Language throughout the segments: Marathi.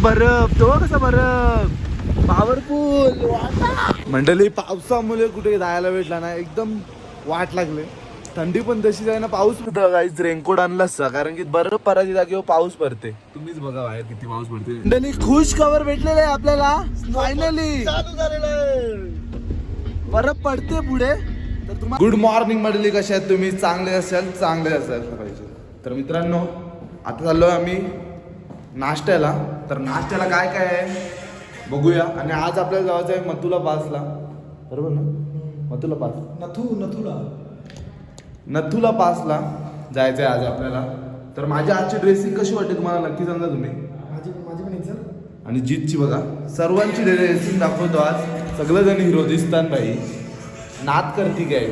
कसं बरफ तो कसं बरफ पॉवरफुल मंडळी पावसामुळे कुठे जायला भेटला ना एकदम वाट लागले. थंडी पण तशी आहे ना पाऊस काहीच रेनकोट आणला असता कारण की बरफ पराची जागेवर हो, पाऊस पडते. तुम्हीच बघा बाहेर किती पाऊस पडते. मंडळी खुश खबर भेटलेलं आहे आपल्याला. फायनली बरफ पडते पुढे. तर तुम्हाला गुड मॉर्निंग मंडळी. कशा आहेत तुम्ही? चांगले असाल चांगले असायला पाहिजे. तर मित्रांनो आता चाललो आम्ही नाश्त्याला. तर नाश्त्याला काय काय आहे? बघूया. आणि आज आपल्याला जायचं आहे मथुला पासला बरोबर ना? मथुला पास नथू नथुला. नथुला पासला जायचं आहे आज आपल्याला. तर माझी आजची ड्रेसिंग कशी वाटते तुम्हाला? नक्की सांगा तुम्ही. माझी माझी पण आणि जीतची बघा सर्वांची ड्रेसिंग दाखवतो आज. सगळेजण हिरो दिसतात भाई नाद करती काय?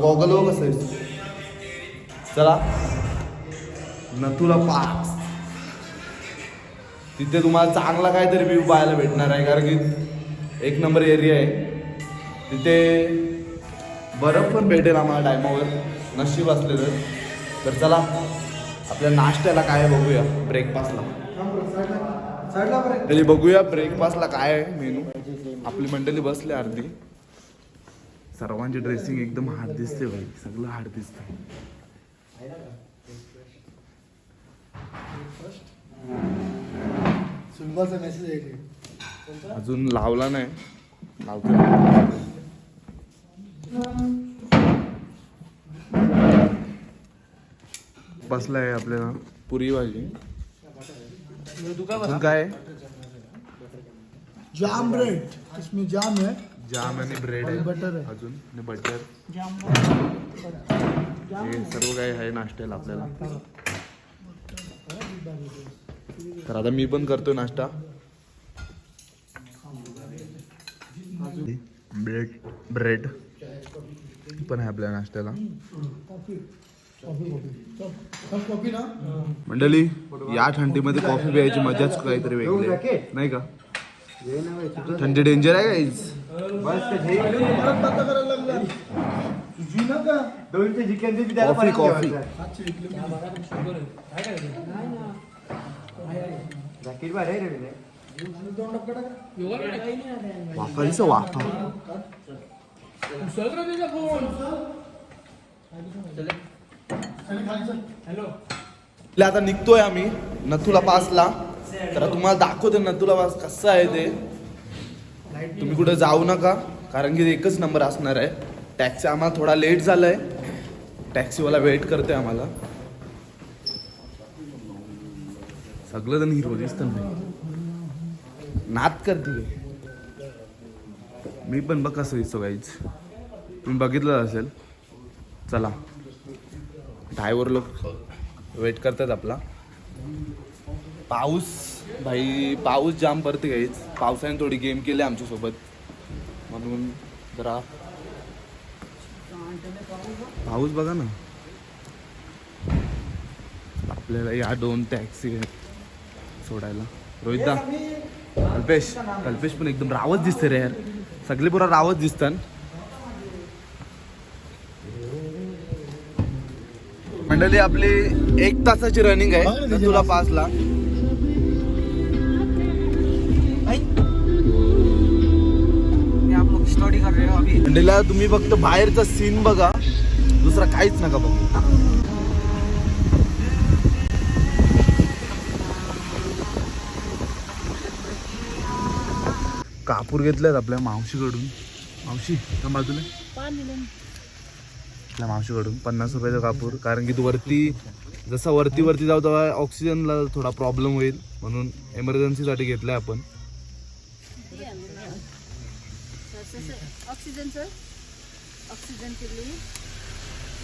गॉगल कसं? चला. नथुला पास तिथे तुम्हाला चांगला काहीतरी व्ह्यू पाहायला भेटणार आहे कारण की एक नंबर एरिया आहे. तिथे बरफ पण भेटेल आम्हाला टायमावर नशीब असले तर तर चला आपल्या नाश्त्याला काय बघूया ब्रेकफास्टला तरी बघूया ब्रेकफास्टला काय आहे मेनू आपली मंडळी बसली अर्धी. सर्वांची ड्रेसिंग एकदम हार्ड दिसते भाई सगळं हार्ड दिसतं मेसेज आहे अजून लावला नाही. लावतो. बसलाय आपल्याला. पुरी भाजी. काय? आहे? जाम ब्रेड इसमें जाम है. जाम आणि ब्रेड आहे. बटर आहे. अजून. आणि बटर हे सर्व काही आहे नाश्त्याला आपल्याला. तर आता मी पण करतोय नाश्ता. Bread bread. पण आहे आपल्या नाश्त्याला. मंडळी या थंडीमध्ये कॉफी प्यायची मजाच काहीतरी वेगळी. नाही का? थंडी डेंजर आहे गाईज परत आता करायला लागला तुझी ना का दोनशे चिकनचे बी त्याला कॉफी. कॉफी. जॅकेट भारी आहे रे विनय. वाफा. आपल्या आता निघतोय आम्ही. नथुला पासला. तर तुम्हाला दाखवतो नथुला पास कसं आहे ते. तुम्ही कुठे जाऊ नका कारण की एकच नंबर असणार आहे. टॅक्सी आम्हाला थोडा लेट झालाय. टॅक्सीवाला वेट करतोय आम्हाला. सगळं हिरो दिसत नाही. नाद करते मी पण बघ कसं दिसतो काहीच तुम्ही बघितलं असेल. चला. ड्रायव्हर लोक वेट करतात आपला. पाऊस भाई पाऊस जाम पडते काहीच पावसाने थोडी गेम केली आमच्यासोबत. म्हणून जरा पाऊस बघा ना. आपल्याला या दोन टॅक्सी आहेत. सोडायला. रोहितदा. कल्पेश. कल्पेश पण एकदम रावच दिसते रे यार. सगळे पुरा रावच दिसतात. मंडळी आपली एक तासाची रनिंग आहे. तुला पाचला. मंडळीला तुम्ही फक्त बाहेरचा सीन बघा. दुसरा काहीच नका बघू. कापूर घेतलेत आपल्या मावशीकडून. मावशी का बाजूला. आपल्या मावशीकडून पन्नास रुपयाचा कापूर. कारण की तू वरती जसा वरती वरती जाऊ तेव्हा ऑक्सिजनला थोडा प्रॉब्लेम होईल. म्हणून एमर्जन्सीसाठी घेतलाय आपण. ऑक्सीजन सर ऑक्सीजन के लिए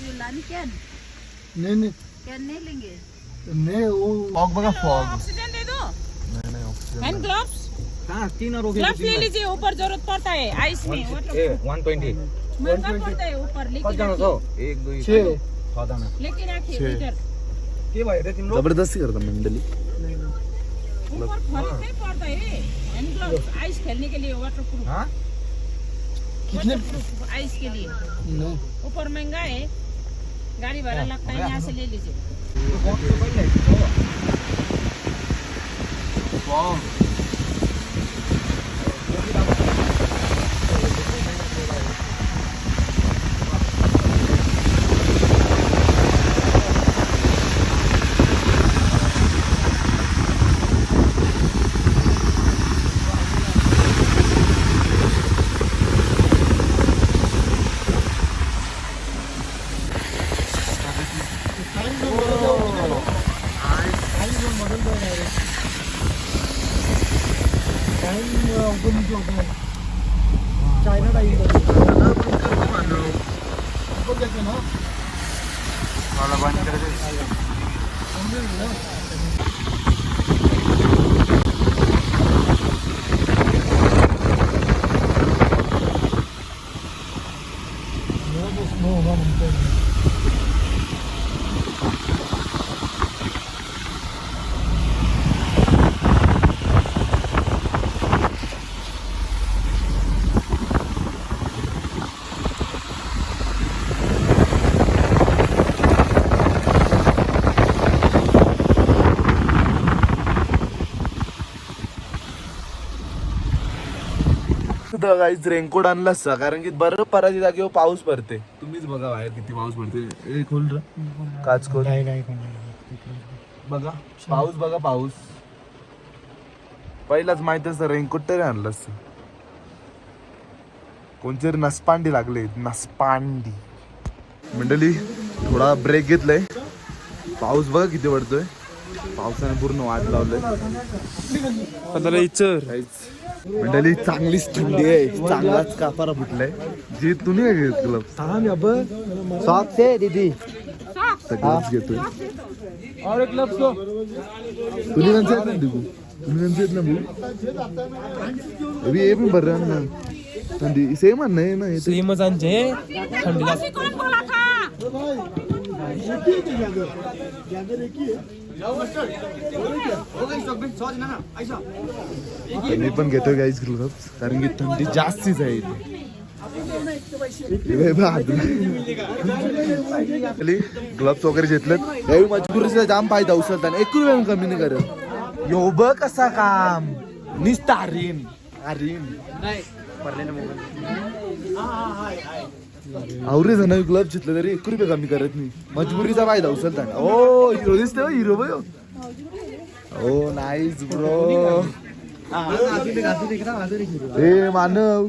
ये लानी कैन नाही नाही. कैन नहीं लेंगे. नाही वो फॉग बघा फॉग ऑक्सीजन दे दो नाही नाही ऑक्सिजन हैंड ग्लव्स हा, तीन और ग्लव्स ले लीजिए ऊपर जरूरत पड़ता है आइस में मतलब वन ट्वेंटी महंगा पड़ता है ऊपर लेकिन रखिए। एक दो छे. लेकिन रखिए छे। इधर ते भाई रे तीन जबरदस्ती करता मंडळी ऊपर फर्क नहीं पड़ता है हैंड ग्लव्स आइस खेलने के लिए वाटर प्रूफ हाँ? कितने? प्रूफ आइस के लिए. ऊपर महंगा है. गाड़ी भाड़ा लगता है. यहाँ से ले लीजिए काहीच रेनकोट आणला असता. कारण की बरं पराच्या जागेवर पाऊस पडते. तुम्हीच बघा बाहेर किती पाऊस पडते. खोल काच खोल. बघा पाऊस बघा पाऊस. पहिलाच माहीत असतं रेनकोट तरी आणलं असतं. कोणतरी नसपांडी लागले नसपांडी. मंडळी थोडा ब्रेक घेतलाय. पाऊस बघा किती पडतोय. पावसाने पूर्ण वाट लावलंय. इचर मंडळी चांगलीच थंडी आहे. चांगलाच कापारा फुटलाय. जी तुम्ही काय घेतलं सॉक्स आहे दीदी. सगळंच घेतोय. और एक लफ्स दो तुम्ही कंचे आहेत ना डिगू तुम्ही कंचे आहेत ना भाऊ? अभी ये भी भर रहा है ना थंडी. सेम ना ना येते ऐसे कौन बोला था. मी पण घेतोय गाईज ग्लोव्स कारण की थंडी जास्तीच आहे इथे. ग्लोव्स वगैरे घेतलेत. यावेळी मजबुरीचा जाम फायदा उचलताना एक रुपया कमी नाही करत. यो बघ कसा काम. निस्ता हरीन हरीन आवरे जण ग्लव्ह घेतलं तरी एक रुपये कमी करत नाही. मजबुरीचा फायदा उचलताना ओ हिरो दिसते हिरो बघ. ओ नाईस ब्रो ए मानव.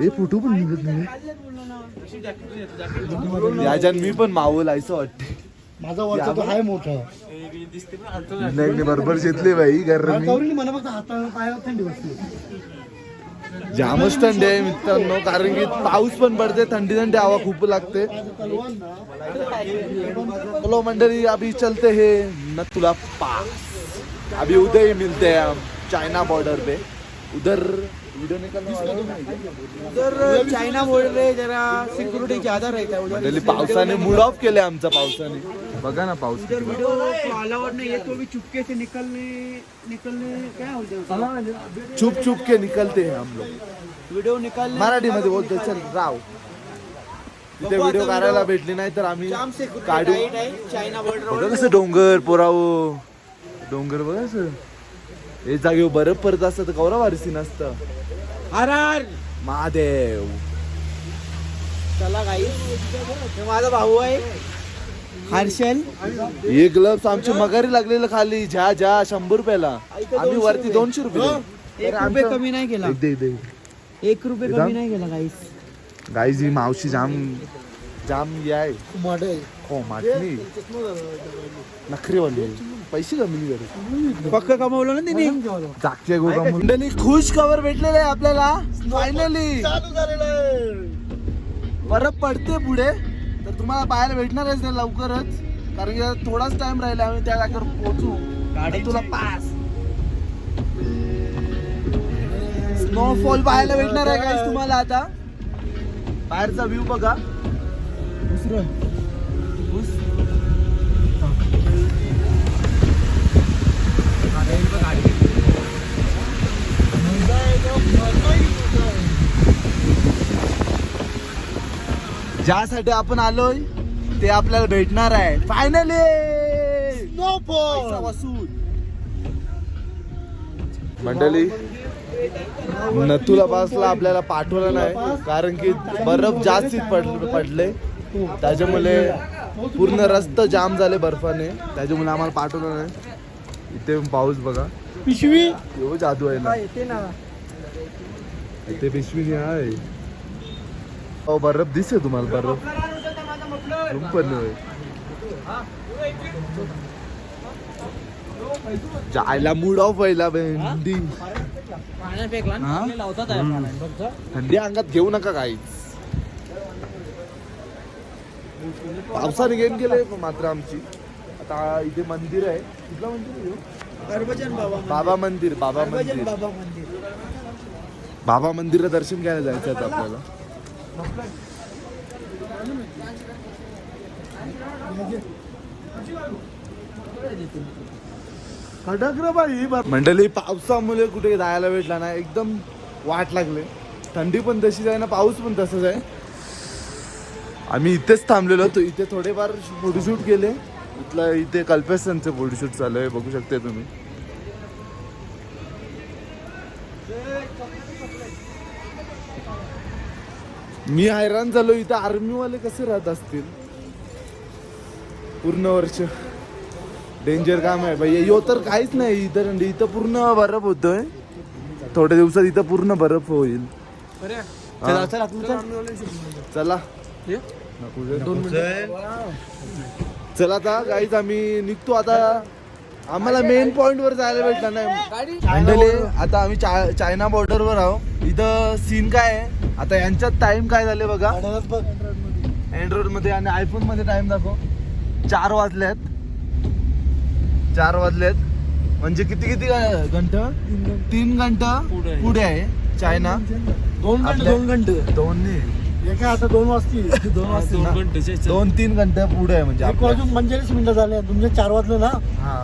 ए फोटो पण निघत नाही. याच्यात मी पण मावल आयचं वाटते माझा वरचा तो आहे मोठा. नाही बरोबर घेतले बाई गरमी गौरीने मला फक्त पायावर थंडी बसली. जामच थंडी आहे मित्रांनो कारण की पाऊस पण पडते थंडी थंडी हवा खूप लागते. ना चलो मंडळी अभी चलते हैं नथुला पास. अभी उधर ही मिलते हम चाइना बॉर्डर पे. उधर ना? उधर चाइना बोल रहे जरा सिक्योरिटी ज्यादा रहता है मंडळी पावसाने मूड ऑफ केले आमचा पावसाने. बघा ना पाऊस उधर वीडियो को अलाउड नहीं है तो भी चुपके से निकलने निकलने क्या बोलते हैं? चुप चुप के निकलते हैं हम लोग। वीडियो निकालने मराठीमध्ये बोलतो चल राव। तिथे व्हिडिओ काढायला भेटली नाही तर आम्ही जाम से काढू. टाइट है चाइना बॉर्डर बघा कसं डोंगर पोरावो. डोंगर बघा असं हे जागेवर बरफ पडत असतं तर कवरा असतं. हर हर महादेव. चला काही माझा भाऊ आहे. हर्षल? हे ग्लव्स आमचे मगारी लागलेलं खाली. झा झा शंभर रुपयाला. आम्ही वरती दोनशे रुपये. एक तर रुपये कमी नाही केला. एक दे, एक दे. एक रुपये? कमी नाही केला काहीच गाईज ही मावशी जाम जाम हे आहे. मोठे हो नखरेवाली. पैसे कमी नाही करत पक्क कमवलं ना तिने. जागतिक गोगा मंडळी खुश खबर भेटलेली आहे आपल्याला. फायनली चालू झालेलं आहे. बरं पडते पुढे. तुम्हाला पाहायला भेटणारच नाही लवकरच. कारण की थोडाच टाइम राहिला आम्ही त्या जागेवर पोहोचू. गाडी तुला पास. स्नोफॉल पाहायला भेटणार आहे काय तुम्हाला आता. बाहेरचा व्ह्यू बघा. ज्यासाठी आपण आलोय ते आपल्याला भेटणार आहे. फायनली वसूल. मंडळी नथुला पासला आपल्याला पाठवलं नाही कारण की बर्फ जास्तीच पड पडले. त्याच्यामुळे पूर्ण रस्ता जाम झाले बर्फाने. त्याच्यामुळे आम्हाला पाठवलं नाही. इथे पाऊस बघा. पिशवी? जादू आहे ना. इथे पिशवी नाही आहे हो बर्फ दिसते तुम्हाला बर्फ रूम पण जायला मूड ऑफ व्हायला भेंडी? थंडी अंगात घेऊ नका काहीच पावसाने गेम केले मात्र आमची. आता इथे मंदिर आहे. कुठलं मंदिर आहे बाबा मंदिर. बाबा मंदिर बाबा मंदिर. बाबा मंदिरला दर्शन घ्यायला जायचं आता आपल्याला. बाई मंडळी पावसामुळे कुठे जायला भेटला नाही. एकदम वाट लागले. थंडी पण तशीच आहे ना पाऊस पण तसंच आहे. आम्ही इथेच थांबलेलो होतो. इथे थोडेफार फोटोशूट केले. इथला इथे कल्पेशनचं फोटोशूट चालू आहे. बघू शकते तुम्ही. मी हैराण झालो इथं आर्मीवाले कसे राहत असतील? पूर्ण वर्ष. डेंजर काम आहे. भाई यो तर काहीच नाही इथं थंडी इथं पूर्ण बर्फ होतोय. थोड्या दिवसात इथं पूर्ण बर्फ होईल. चला. चला आता काहीच आम्ही निघतो आता. आम्हाला मेन पॉइंट वर जायला भेटला नाही. आता आम्ही चायना बॉर्डर वर आहो इथं सीन काय आहे? आता यांच्यात टाइम काय झाले बघा? अँड्रॉइडमध्ये आणि आयफोनमध्ये टाइम दाखव. चार वाजल्यात चार वाजलेत. म्हणजे किती किती घंट? तीन घंट. पुढे आहे. चायना. दोन घंटे. दोन घंटे दोन नाही. काय आता दोन वाजतील? दोन वाजतील? दोन तीन घंटे पुढे आहे म्हणजे. वाजून पंचेचाळीस मिनिटं झाले. तुमचे चार वाजले ना? हा.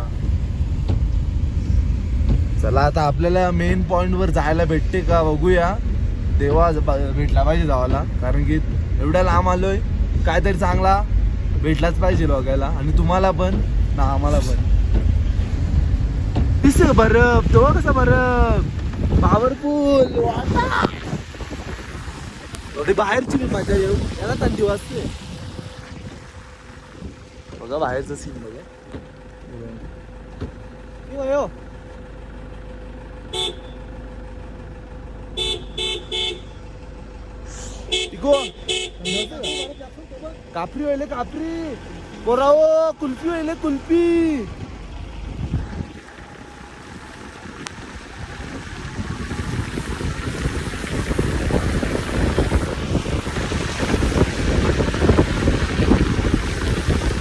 चला आता आपल्याला मेन पॉइंट वर जायला भेटते का? बघूया. तेव्हा भेटला पाहिजे जावाला. कारण की एवढ्या लांब आलोय काहीतरी चांगला भेटलाच पाहिजे बघायला. आणि तुम्हाला पण ना आम्हाला पण. दिस बरफ तो कसा बरफ पॉवरफुल. थोडी बाहेरची मजा येऊ. याला थंडी वाजते. बघा बाहेरचं सीन बघा. हो, हो. यो, इको कापरी व्हायले कापरी. बोराओ कुल्फी व्हायले कुल्फी.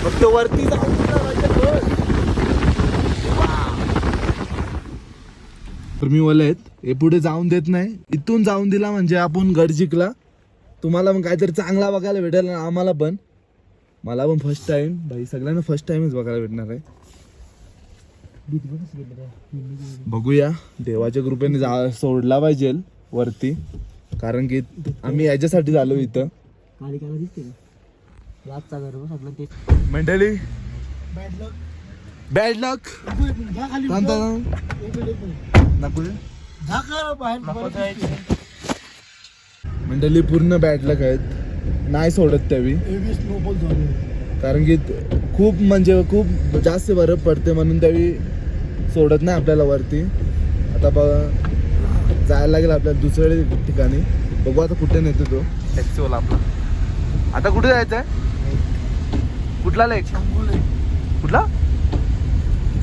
फक्त वरती जाऊ दिला पाहिजे बस. बोलत आहेत हे पुढे जाऊन देत नाही. इथून जाऊन दिला म्हणजे आपण गड जिंकला. तुम्हाला पण काहीतरी चांगला बघायला भेटेल ना आम्हाला पण. मला पण फर्स्ट टाइम भाई सगळ्यांना फर्स्ट टाइमच बघायला भेटणार आहे. बघूया. देवाच्या कृपेने जा सोडला पाहिजे वरती. कारण की आम्ही याच्यासाठी झालो इथं. मंडळी बॅड लक लक मंडळी पूर्ण बॅड लक आहेत. नाही सोडत त्यावी कारण की खूप म्हणजे खूप जास्त बरफ पडते म्हणून त्यावेळी सोडत नाही आपल्याला वरती. आता बघ जायला लागेल आपल्याला दुसऱ्या ठिकाणी. बघू आता कुठे नेतो तो. टॅक्सीवाला आपला. आता कुठे जायचं आहे कुठला लेक चंगुले कुठला?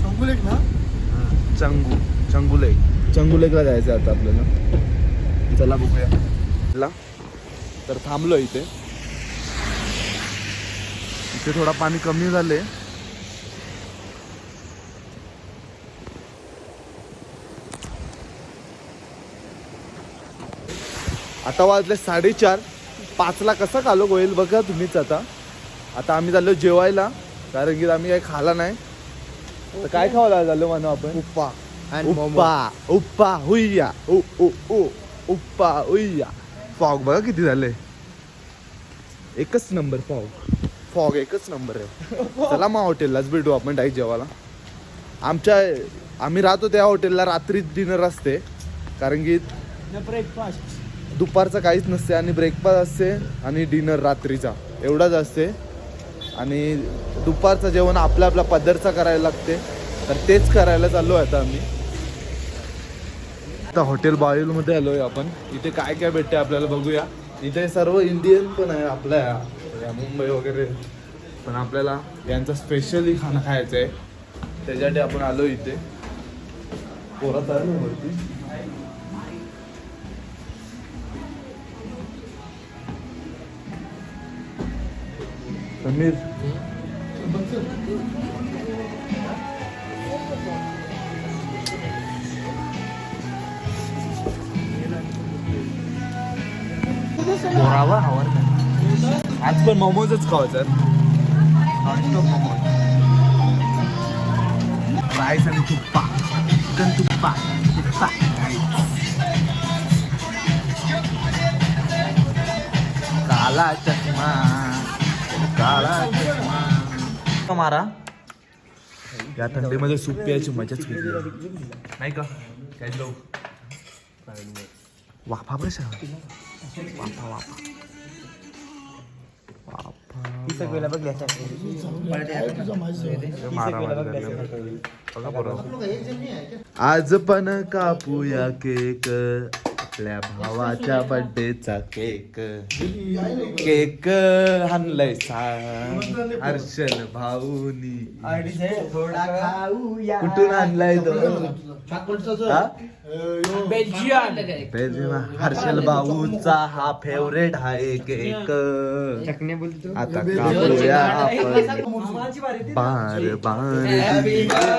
चंगुले ना? चंगू चंगू लेक चंगू लेकला जायचं आहे आता आपल्याला. चला बघूया. तर थांबलो इथे. इथे थोडा पाणी कमी झाले आता वाजले साडेचार. पाचला कसा कालो होईल बघा तुम्हीच आता. आता आम्ही चाललो जेवायला. कारण की आम्ही काही खाला नाही. तर काय खावं झालं म्हणू आपण? उप्पा उप्पा उप्पा हुईया उ उ उ उप्पा हुईया फॉग बघा किती झाले. एकच नंबर फॉग फॉग एकच नंबर आहे. चला मग हॉटेललाच भेटू आपण डायरेक्ट जेवायला. आमच्या आम्ही राहतो त्या हॉटेलला रात्री डिनर असते. कारण की ब्रेकफास्ट दुपारचं काहीच नसते आणि ब्रेकफास्ट असते आणि डिनर रात्रीचा. एवढाच असते. आणि दुपारचं जेवण आपल्या आपल्या पदरचा करायला लागते. तर तेच करायला चाललो आहे आता आम्ही. आता हॉटेल बायोलमध्ये आलोय आपण. इथे काय काय भेटते आपल्याला बघूया. इथे सर्व इंडियन पण आहे आपल्या. या मुंबई वगैरे. पण आपल्याला यांचं स्पेशली खाणं खायचं आहे त्याच्यासाठी आपण आलो इथे. पोरात ना वरती? समीर. पण मोमोजच खावायचं राईस आणि तुप्पा. चिकन तुप्पा. तुप्पा. काला चष्मा. काला चष्मा. मारा? या थंडीमध्ये सूप प्यायची मजाच. नाही का? काय लो वाफा बरं वाफा वाफा. मारा बघा बरोबर। आज पण कापूया केक। आपल्या भावाच्या बर्थडेचा केक केक हाणलंय सा. हर्षल भाऊनी. कुठून आणलाय तो? हा? बेलजियम. हर्षल भाऊचा हा फेवरेट आहे केक आता कापूया आपण. बार बार.